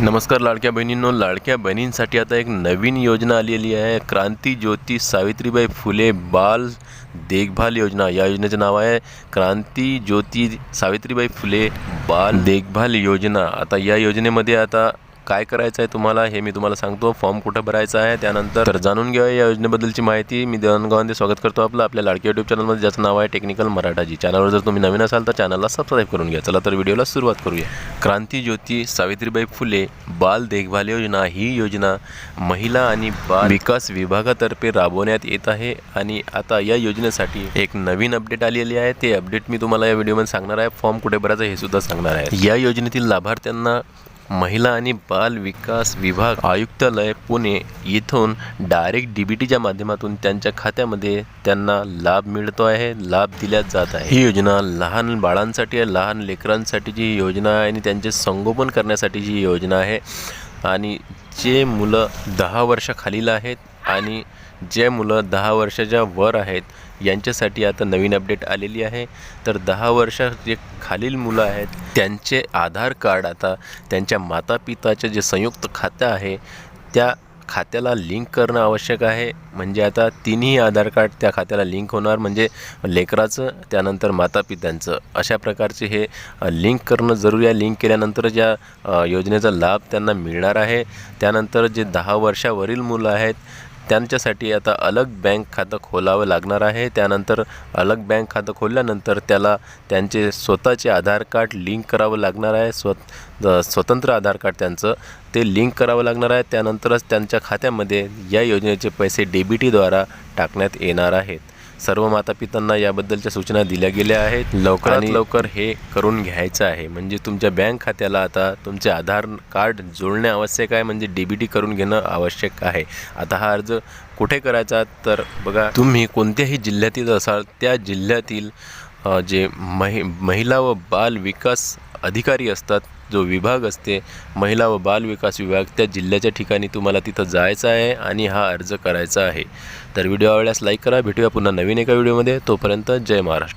नमस्कार लाडक्या बहिणींनो लाडक्या बहिणींसाठी आता एक नवीन योजना आलेली आहे. क्रांती ज्योती सावित्रीबाई फुले बाल देखभाल योजना. या योजनेचं नाव आहे क्रांती ज्योती सावित्रीबाई फुले बाल देखभाल योजना. आता या योजनेमध्ये आता काय करायचं आहे तुम्हाला हे मी तुम्हाला सांगतो. फॉर्म कुठं भरायचा आहे त्यानंतर तर जाणून घेऊया या योजनेबद्दलची माहिती. मी देवानगावांमध्ये स्वागत करतो आपलं आपल्या लाडकी युट्यूब चॅनलमध्ये ज्याचं नाव आहे टेक्निकल मराठाजी चॅनलवर जर तुम्ही नवीन असाल तर चॅनलला सबस्क्राईब करून घ्या. चला तर व्हिडिओला सुरुवात करूया. क्रांती ज्योती सावित्रीबाई फुले बाल देखभाल योजना. ही योजना महिला आणि बाल विकास विभागातर्फे राबवण्यात येत आहे आणि आता या योजनेसाठी एक नवीन अपडेट आलेली आहे. ते अपडेट मी तुम्हाला या व्हिडिओमध्ये सांगणार आहे. फॉर्म कुठे भरायचा हे सुद्धा सांगणार आहे. या योजनेतील लाभार्थ्यांना महिला आणि बाल विकास विभाग आयुक्तालय पुणे येथून डायरेक्ट डी बी टीच्या माध्यमातून त्यांच्या खात्यामध्ये त्यांना लाभ मिळतो आहे लाभ दिल्या जात आहे. ही योजना लहान बाळांसाठी आहे लहान लेकरांसाठीची ही योजना आहे आणि त्यांचे संगोपन करण्यासाठीची ही योजना आहे आणि जे मुलं दहा वर्षाखालील आहेत आणि जे मुलं दहा वर्षाच्या वर आहेत यांच्यासाठी आता नवीन अपडेट आलेली आहे. तर दहा वर्षा जे खालील मुलं आहेत त्यांचे आधार कार्ड आता त्यांच्या मातापिताचे जे संयुक्त खातं आहे त्या खात्याला लिंक करणं आवश्यक आहे. म्हणजे आता तिन्ही आधार कार्ड त्या खात्याला लिंक होणार. म्हणजे लेकराचं त्यानंतर मातापित्यांचं. अशा प्रकारचे हे लिंक करणं जरुरी आहे लिंक केल्यानंतर ज्या योजनेचा लाभ त्यांना मिळणार आहे. त्यानंतर जे दहा वर्षावरील मुलं आहेत त्यांच्यासाठी आता अलग बँक खातं खोलावं लागणार आहे. त्यानंतर अलग बँक खातं खोलल्यानंतर त्याला त्यांचे स्वतःचे आधार कार्ड लिंक करावं लागणार आहे. स्व स्वतंत्र आधार कार्ड त्यांचं ते लिंक करावं लागणार आहे. त्यानंतरच त्यांच्या खात्यामध्ये या योजनेचे पैसे डी बी टीद्वारा टाकण्यात येणार आहेत. सर्व मातापितांना याबद्दलच्या सूचना दिल्या गेल्या आहेत. लवकरात लवकर हे करून घ्यायचं आहे. म्हणजे तुमच्या बँक खात्याला आता तुमचे आधार कार्ड जोडणे आवश्यक आहे म्हणजे डी बी टी करून घेणं आवश्यक आहे. आता हा अर्ज कुठे करायचा? तर बघा तुम्ही कोणत्याही जिल्ह्यातील असाल त्या जिल्ह्यातील जे महि महिला व बाल विकास अधिकारी असतात जो विभाग असते महिला व बाल विकास विभाग त्या जिल्ह्याच्या ठिकाणी तुम्हाला तिथं जायचं आहे आणि हा अर्ज करायचा आहे. तर व्हिडिओ आवडल्यास लाईक करा. भेटूया पुन्हा नवीन एका व्हिडिओमध्ये. तोपर्यंत जय महाराष्ट्र.